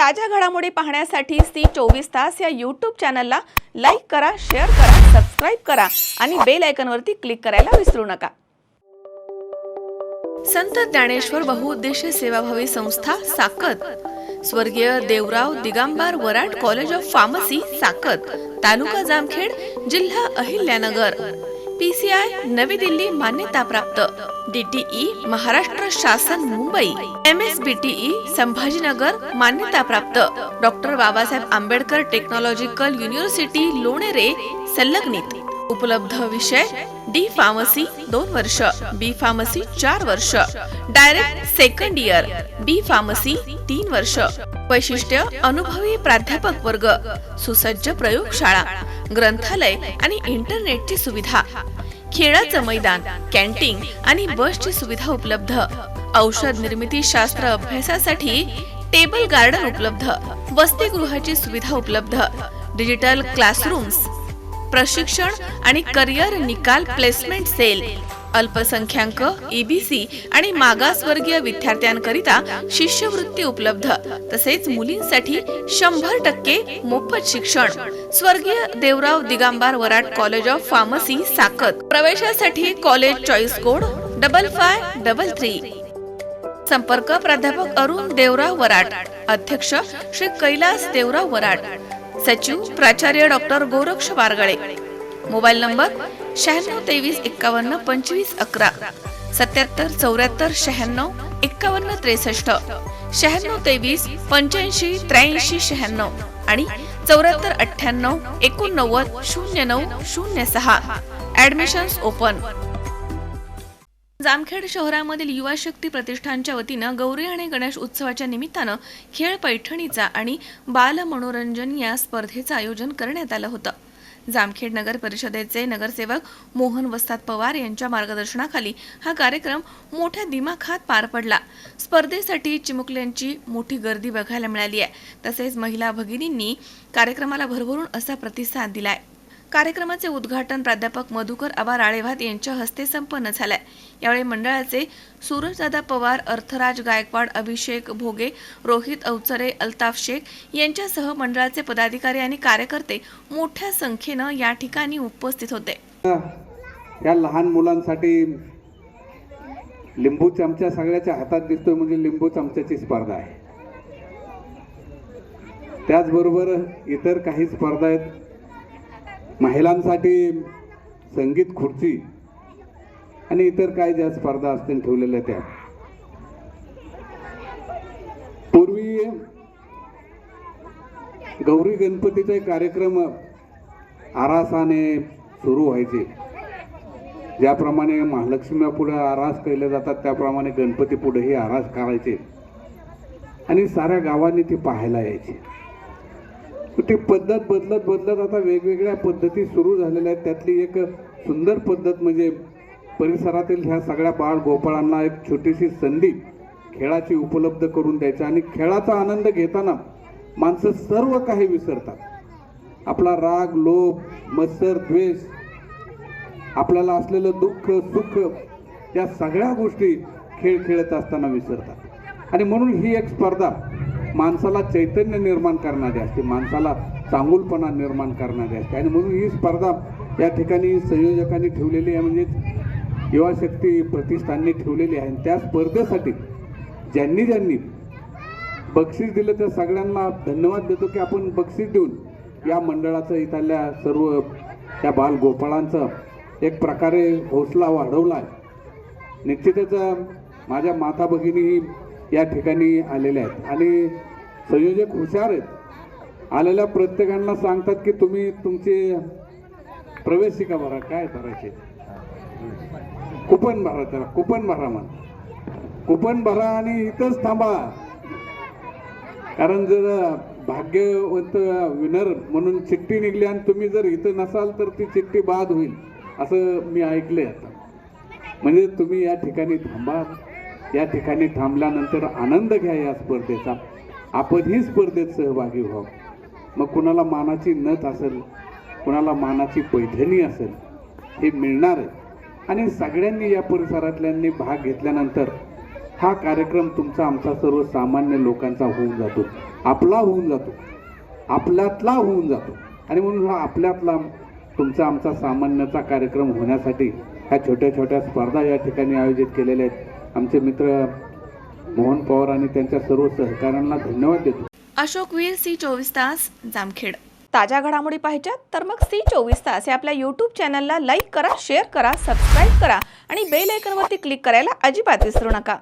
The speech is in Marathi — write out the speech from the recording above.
ताज्या घडामोडी पाहण्यासाठी सी चोवीस तास या यूट्यूब चॅनलला लाईक करा शेअर करा सबस्क्राईब करा आणि बेल आयकॉनवरती क्लिक करायला विसरू नका. संत ज्ञानेश्वर बहुउद्देशीय सेवाभावी संस्था साकत. स्वर्गीय Devrao Digambar Varad college of pharmacy Sakat. Taluka Jamkhed जिल्हा अहिल्यानगर. पीसीआय नवी दिल्ली मान्यताप्राप्त. डीटीई महाराष्ट्र शासन Mumbai. M S BTE Sambhajinagar मान्यताप्राप्त. Doctor Babasaheb Ambedkar technological university Lonere संलग्नित. उपलब्ध विषय डी फार्मसी दोन वर्ष बी फार्मसी चार वर्ष. Direct second year B pharmacy तीन वर्ष. वैशिष्ट्य अनुभवी प्राध्यापक वर्ग. सुसज्ज प्रयोगशाळा. ग्रंथालय आणि इंटरनेटची सुविधा. खेळाचं मैदान कॅन्टीन आणि बसची सुविधा उपलब्ध. औषध निर्मिती शास्त्र अभ्यासासाठी टेबल गार्डन उपलब्ध. वसतिगृहाची सुविधा उपलब्ध. डिजिटल क्लासरूम्स प्रशिक्षण आणि करिअर निकाल प्लेसमेंट सेल. अल्पसंख्याक एबीसी आणि मागासवर्गीय विद्यार्थ्यांकरिता शिष्यवृत्ती उपलब्ध. तसेच मुलींसाठी शंभर टक्के मोफत शिक्षण. स्वर्गीय Devrao Digambar Varad college of pharmacy Sakat. प्रवेशासाठी college choice code double five double three. संपर्क प्राध्यापक अरुण देवराव वराड. अध्यक्ष श्री कैलास देवराव वराड. सचिव प्राचार्य doctor Goraksh Bargale mobile number शहाण्णव तेवीस एक्कावन्न पंचवीस अकरा सत्याहत्तर चौऱ्याहत्तर शहाण्णव एक्कावन्न त्रेसष्ट शहाण्णव तेवीस पंच्याऐंशी त्र्याऐंशी शहाण्णव आणि चौऱ्याहत्तर अठ्ठ्याण्णव एकोणनव्वद शून्य नऊ शून्य सहा. ऍडमिशन्स ओपन जामखेड शहरामधील युवा शक्ती प्रतिष्ठानच्या वतीनं गौरी आणि गणेश उत्सवाच्या निमित्तानं खेळ पैठणीचा आणि बाल मनोरंजन या स्पर्धेचं आयोजन करण्यात आलं होतं. जामखेड नगर परिषदेचे नगरसेवक मोहन वस्ताद पवार यांच्या मार्गदर्शनाखाली हा कार्यक्रम मोठ्या दिमाखात पार पडला. स्पर्धेसाठी चिमुकल्यांची मोठी गर्दी बघायला मिळाली आहे. तसेच महिला भगिनींनी कार्यक्रमाला भरभरून असा प्रतिसाद दिलाय. कार्यक्रमाचे उद्घाटन प्राध्यापक मधुकर आबा राळेभात यांच्या हस्ते संपन्न झालंय. यावेळी मंडळाचे सूरजदादा पवार अर्थराज गायकवाड अभिषेक भोगे रोहित अवचरे अल्ताफ शेख यांच्यासह मंडळाचे पदाधिकारी आणि कार्यकर्ते मोठ्या संख्येनं या ठिकाणी उपस्थित होते. या लहान मुलांसाठी लिंबू चमचा सगळ्याच्या हातात दिसतोय म्हणजे लिंबू चमच्याची स्पर्धा आहे. त्याचबरोबर इतर काही स्पर्धा आहेत. महिलांसाठी संगीत खुर्ची आणि इतर काय ज्या स्पर्धा असतील ठेवलेल्या त्या. पूर्वी गौरी गणपतीचे कार्यक्रम आरासाने सुरू व्हायचे. ज्याप्रमाणे महालक्ष्मी पुढे आरास केले जातात त्याप्रमाणे गणपती पुढेही आरास करायचे आणि साऱ्या गावांनी ती पाहायला यायची. ती पद्धत बदलत बदलत आता वेगवेगळ्या पद्धती सुरू झालेल्या आहेत. त्यातली एक सुंदर पद्धत म्हणजे परिसरातील ह्या सगळ्या बाळ गोपाळांना एक छोटीशी संधी खेळाची उपलब्ध करून द्यायची आणि खेळाचा आनंद घेताना माणसं सर्व काही विसरतात. आपला राग लोभ मत्सर द्वेष आपल्याला असलेलं दुःख सुख या सगळ्या गोष्टी खेळ खेळत असताना विसरतात. आणि म्हणून ही एक स्पर्धा माणसाला चैतन्य निर्माण करणारी असते माणसाला चांगुलपणा निर्माण करणारी असते. आणि म्हणून ही स्पर्धा या ठिकाणी संयोजकांनी ठेवलेली आहे म्हणजेच युवा शक्ती प्रतिष्ठानने ठेवलेली आहे. आणि त्या स्पर्धेसाठी ज्यांनी ज्यांनी बक्षीस दिलं त्या सगळ्यांना धन्यवाद देतो की आपण बक्षीस देऊन या मंडळाचं इथल्या सर्व त्या बालगोपाळांचं एक प्रकारे हौसला वाढवला आहे. निश्चितच माझ्या माता भगिनीही या ठिकाणी आलेल्या आहेत. आणि संयोजक हुशार आहेत. आलेल्या प्रत्येकांना सांगतात की तुम्ही तुमचे प्रवेशिका भरा काय भरायचे कुपन भरा त्याला. कुपन भरा म्हण. कुपन भरा आणि इथंच थांबा. कारण जर भाग्यवंत विनर म्हणून चिठ्ठी निघली आणि तुम्ही जर इथं नसाल तर ती चिठ्ठी बाद होईल. असं मी ऐकले आता. म्हणजे तुम्ही या ठिकाणी थांबा. या ठिकाणी थांबल्यानंतर आनंद घ्या या स्पर्धेचा. आपणही स्पर्धेत सहभागी व्हावं. मग कुणाला मानाची नथ असेल कुणाला मानाची पैठणी असेल हे मिळणार आहे. आणि सगळ्यांनी या परिसरातल्यांनी भाग घेतल्यानंतर हा कार्यक्रम तुमचा आमचा सर्व सामान्य लोकांचा होऊन जातो. आपला होऊन जातो. आपल्यातला होऊन जातो. आणि म्हणून हा आपल्यातला तुमचा आमचा सामान्याचा कार्यक्रम होण्यासाठी ह्या छोट्या छोट्या स्पर्धा या ठिकाणी आयोजित केलेल्या आहेत. आमचे मित्र मोहन पवार आणि त्यांच्या सर्व सहकाऱ्यांना धन्यवाद देतो. अशोक वीर सी चोवीस तास जामखेड. ताज्या घडामोडी पाहिजेत तर मग सी चोवीस तास या आपल्या यूट्यूब चॅनलला लाईक करा शेअर करा सबस्क्राईब करा आणि बेल आयकॉनवरती क्लिक करायला अजिबात विसरू नका.